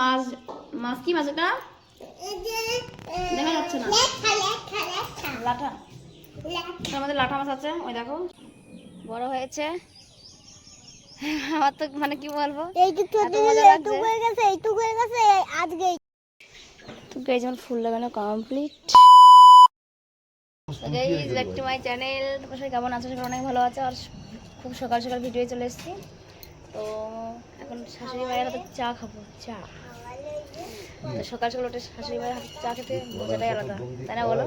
মাছ মাছ কি মাছ এটা? দেখা যাচ্ছে না। লাঠা। লাঠা মাছ আছে, ওই দেখো। বড় হয়েছে। আমার তো মানে কি বলব? আজকে ফুল লাগানো complete guys back to my channel তোমার সবাই কেমন আছো? অনেক ভালো আছে। আর খুব সকাল সকাল ভিডিও চলে এসেছি। তো এখন শাশুড়ি মায়ের চা খাব, চা। সকাল সকাল উঠে শাশুড়ি মায়ের হাতে চা খেতে মজাটাই আলাদা। তাই না বলো?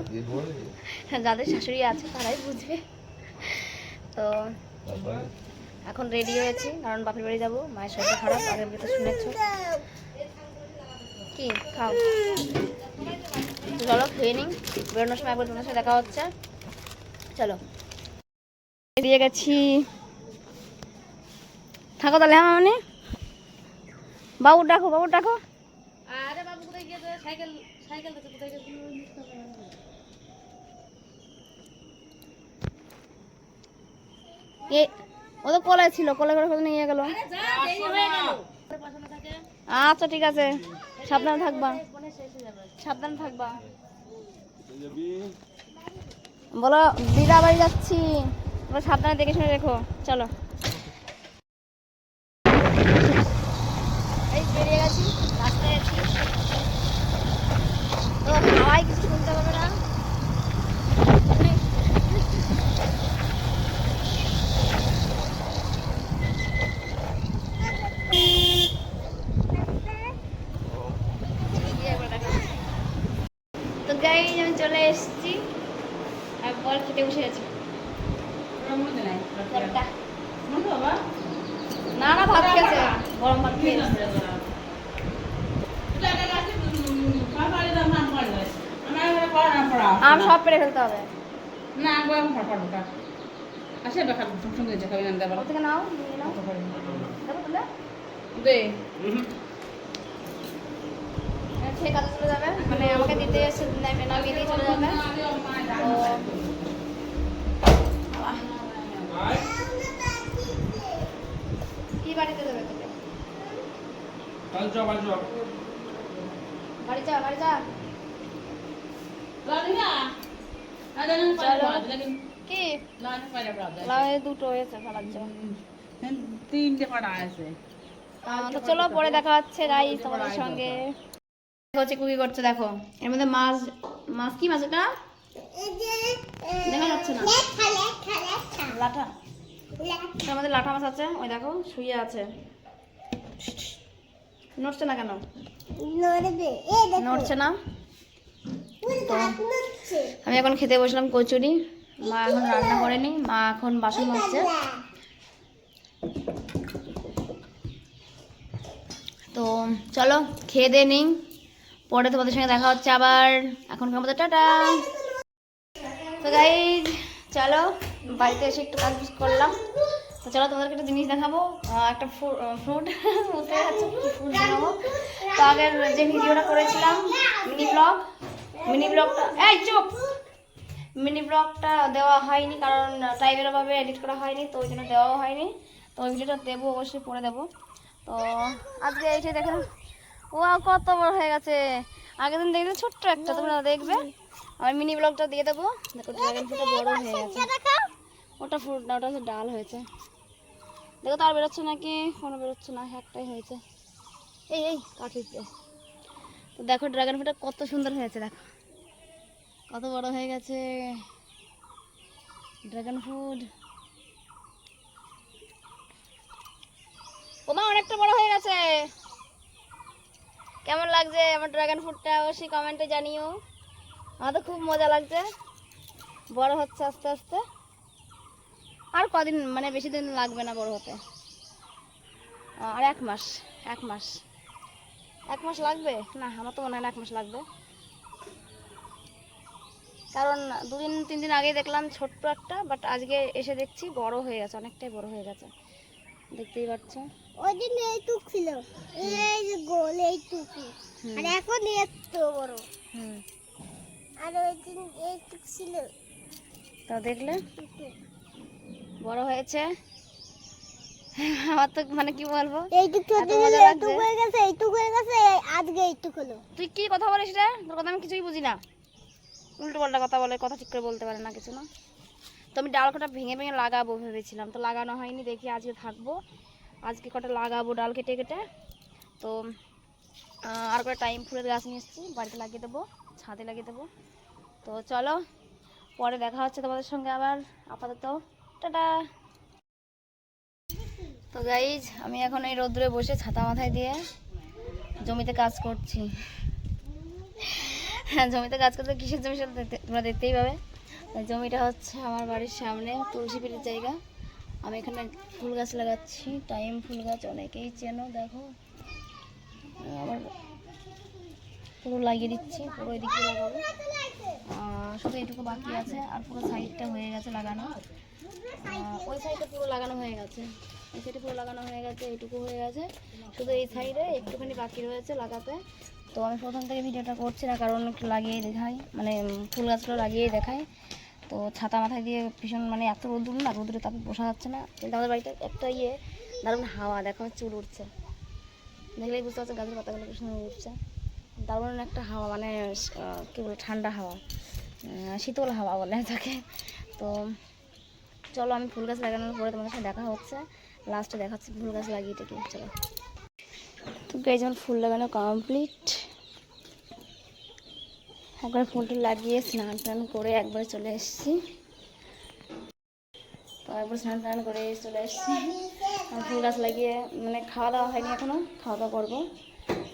যাদের শাশুড়ি আছে তারাই বুঝবে। তো এখন রেডি হয়েছি কারণ বাপের বাড়ি যাব মায়ের শরীরটা খারাপ আগের তো শুনেছ। কি খাও। চলো খেয়ে নিই। বেরোনোর সময় একবার তোমার সাথে দেখা হচ্ছে। চলো। দিয়ে গেছি। থাকো তাহলে হ্যাঁ মামনি? বাবু ডাকো বাবু ডাকো আরে বাবু কোথায় গিয়েছে সাইকেল সাইকেল দেখতে কোথায় গেছে এ ও তো কলায় ছিল কলায় করে কোথাও নিয়ে গেল? যা দেরি হয়ে গেল। পছন্দ থাকে? আচ্ছা ঠিক আছে। সাবধানে থাকবা। সাবধানে থাকবা। বলো দিদা বাড়ি যাচ্ছি। তোমরা সাবধানে দেখে শুনে রেখো। চলো। এই বেরিয়ে গেছি রাস্তায় আছি তো হাওয়ায় কিছু শুনতে পাবে না। চলে এসেছি। আর বল খেতে বসে না না ভাত খেয়েছে। গরম ভাত খেয়েছে। আম সব পেরে ফেলতে হবে। ওর থেকে নাও নিয়ে নাও। দেখো তুলে সে কাজে চলে যাবে। মানে আমাকে দিতে এসে নামিয়ে দিয়ে চলে যাবে। কি বাড়িতে যাবে তোকে? বাড়ি যা বাড়ি যা কি লাউ দুটো হয়েছে ফেলার জন্য তিনটে কটা আছে তো চলো পরে দেখা হচ্ছে গাইস তোমাদের সঙ্গে। হচ্ছে কুকি করছে দেখো। এর মধ্যে মাছ মাছ কি মাছ এটা দেখা যাচ্ছে না। লাঠা। তার মধ্যে লাঠা মাছ আছে। ওই দেখো শুয়ে আছে। নড়ছে না কেন? নড়বে এ দেখো। নড়ছে না? তো আমি এখন খেতে বসলাম কচুরি। মা এখন রান্না করেনি মা এখন বাসন মাজছে। তো চলো খেয়ে দিয়ে নিই পরে তোমাদের সঙ্গে দেখা হচ্ছে আবার। এখনকার মতো টাটা। তো গাই চলো বাড়িতে এসে একটু কাজ করলাম। তো চলো তোমাদেরকে একটা জিনিস দেখাবো। একটা ফ্রুট। পারছ ফ্রুট দেখাবো। তো আগের যে ভিডিওটা করেছিলাম মিনি ব্লগ মিনি ব্লগটা এই, চুপ! মিনি ব্লগটা দেওয়া হয়নি, কারণ টাইমের অভাবে এডিট করা হয়নি, তো ওই জন্য দেওয়াও হয়নি। তো ওই ভিডিওটা দেবো, অবশ্যই পরে দেবো। তো আজকে এইটাই দেখেন ও কত বড় হয়ে গেছে! আগের দিন দেখলে ছোট্ট একটা, তোমরা দেখবে। আমি মিনি ব্লগটা দিয়ে দেবো। দেখো ড্রাগন ফ্রুটটা বড় হয়ে গেছে। ওটা ফ্রুট না, ওটা হচ্ছে ডাল হয়েছে। দেখো তো আর বেরোচ্ছে নাকি? কোনো বেরোচ্ছে না, একটাই হয়েছে। এই এই কাঠিতে দেখো ড্রাগন ফ্রুটটা কত সুন্দর হয়েছে, দেখো। কত বড় হয়ে গেছে। ড্রাগন ফ্রুট ওমা, অনেকটা বড় হয়ে গেছে। কেমন লাগছে আমার ড্রাগন ফ্রুটটা অবশ্যই কমেন্টে জানিও। আমার তো খুব মজা লাগছে। বড় হচ্ছে আস্তে আস্তে। আর কদিন মানে বেশি দিন লাগবে না বড় হতে। আর এক মাস এক মাস। এক মাস লাগবে? না আমার তো মনে হয় না এক মাস লাগবে। কারণ দুদিন তিন দিন আগে দেখলাম ছোট্ট একটা বাট আজকে এসে দেখছি বড় হয়ে গেছে অনেকটাই বড় হয়ে গেছে। দেখতেই পাচ্ছ? ওই দিন এইটুক ছিল। এই যে গোল এইটুকু। আর এখন এত বড়। হুম। আর ওই দিন এইটুক ছিল। তো দেখলে? বড় হয়েছে। আমার তো মানে কি বলব? এইটুক। এইটুক হয়ে গেছে এইটুক হয়ে গেছে এইটুক হলো তুই কি কথা বলিস রে? তোর কথা আমি কিছুই বুঝি না। উল্টো পাল্টা কথা বলে কথা ঠিক করে বলতে পারে না কিছু না? তো আমি ডাল কটা ভেঙে ভেঙে লাগাবো ভেবেছিলাম। তো লাগানো হয়নি দেখি আজকে থাকব। আজকে কটা লাগাবো ডাল কেটে কেটে। তো আর কটা টাইম ফুলের গাছ নিয়ে এসেছি। বাড়িতে লাগিয়ে দেবো ছাদে লাগিয়ে দেবো। তো চলো পরে দেখা হচ্ছে তোমাদের সঙ্গে আবার। আপাতত টাটা। তো গাইজ আমি এখন এই রোদ্রে বসে ছাতা মাথায় দিয়ে জমিতে কাজ করছি। হ্যাঁ জমিতে কাজ করতে কিসের জমি সেটা তোমরা দেখতেই পাবে। জমিটা হচ্ছে আমার বাড়ির সামনে, তুলসী পিড়ির জায়গা। আমি এখানে ফুল গাছ লাগাচ্ছি, টাইম ফুল গাছ, অনেকেই চেনো, দেখো। আমার পুরো লাগিয়ে দিচ্ছি, পুরো এদিকে লাগাবো। শুধু এইটুকু বাকি আছে, আর পুরো সাইডটা হয়ে গেছে লাগানো। ওই সাইডটা পুরো লাগানো হয়ে গেছে। এই পুরো লাগানো হয়ে গেছে, এইটুকু হয়ে গেছে। শুধু এই সাইডে একটুখানি বাকি রয়েছে লাগাতে। তো আমি প্রথম থেকে ভিডিওটা করছি না, কারণ একটু লাগিয়েই দেখাই মানে ফুল গাছগুলো লাগিয়েই দেখাই। তো ছাতা মাথায় দিয়ে ভীষণ মানে এত রোদ্দুর না রোদ্দুরে তাপে বসা যাচ্ছে না। কিন্তু আমাদের বাড়িতে একটা ইয়ে দারুণ হাওয়া, দেখো, চুল উঠছে। দেখলেই বুঝতে পারছ গাছের পাতাগুলো ভীষণ উঠছে। দারুণ একটা হাওয়া মানে কী বলে, ঠান্ডা হাওয়া শীতল হাওয়া বলে তাকে তো চলো, আমি ফুল গাছ লাগানোর পরে তোমাদের সাথে দেখা হচ্ছে। লাস্টে দেখাচ্ছি, ফুল গাছ লাগিয়ে টেকে চলো। তো গাই যেমন ফুল লাগানো কমপ্লিট একবার ফুলটা লাগিয়ে স্নান টান করে একবার চলে এসেছি। তো একবার স্নান টান করে চলে এসেছি। আর ফুল গাছ লাগিয়ে মানে খাওয়া দাওয়া হয়নি এখনও খাওয়া দাওয়া করব।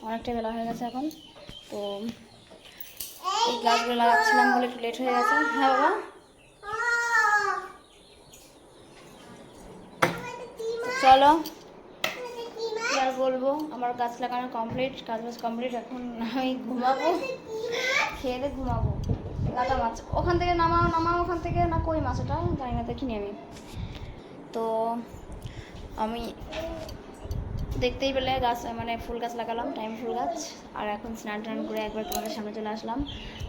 অনেকটা বেলা হয়ে গেছে এখন। তো এই গাছগুলো লাগাচ্ছিলাম বলে একটু লেট হয়ে গেছে। হ্যাঁ বাবা? চলো। কি আর বলব? আমার গাছ লাগানো কমপ্লিট কাজ বাজ কমপ্লিট এখন আমি ঘুমাবো। খেয়ে দিয়ে ঘুমাবো। লাটা মাছ। ওখান থেকে নামাও নামাও ওখান থেকে। না কই মাছ ওটা? জানি না দেখিনি আমি। তো আমি দেখতেই পেলে গাছ মানে ফুল গাছ লাগালাম, টাইম ফুল গাছ। আর এখন স্নান টান করে একবার তোমাদের সামনে চলে আসলাম।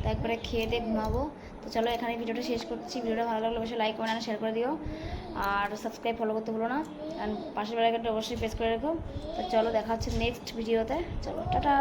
তো একবারে খেয়ে দিয়ে ঘুমাবো। তো চলো এখানে ভিডিওটা শেষ করছি। ভিডিওটা ভালো লাগলে অবশ্যই লাইক কমেন্ট শেয়ার করে দিও। আর সাবস্ক্রাইব ফলো করতে ভুলো না। আর পাশের বেলাকাটা অবশ্যই প্রেস করে রেখো। তো চলো দেখা হচ্ছে নেক্সট ভিডিওতে চলো, টাটা।